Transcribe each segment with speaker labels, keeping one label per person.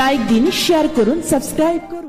Speaker 1: Like দিন share করুন subscribe করুন।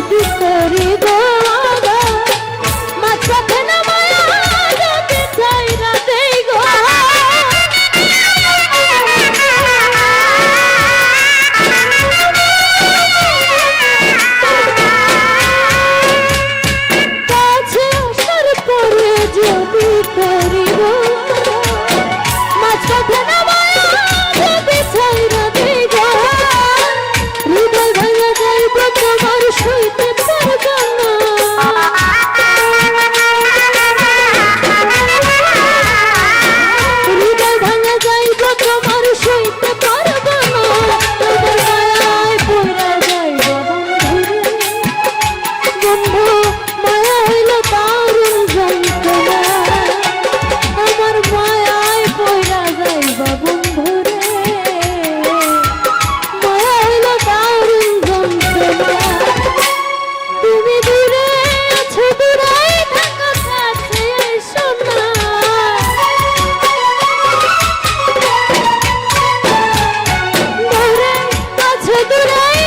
Speaker 2: যদি করিবা দূরে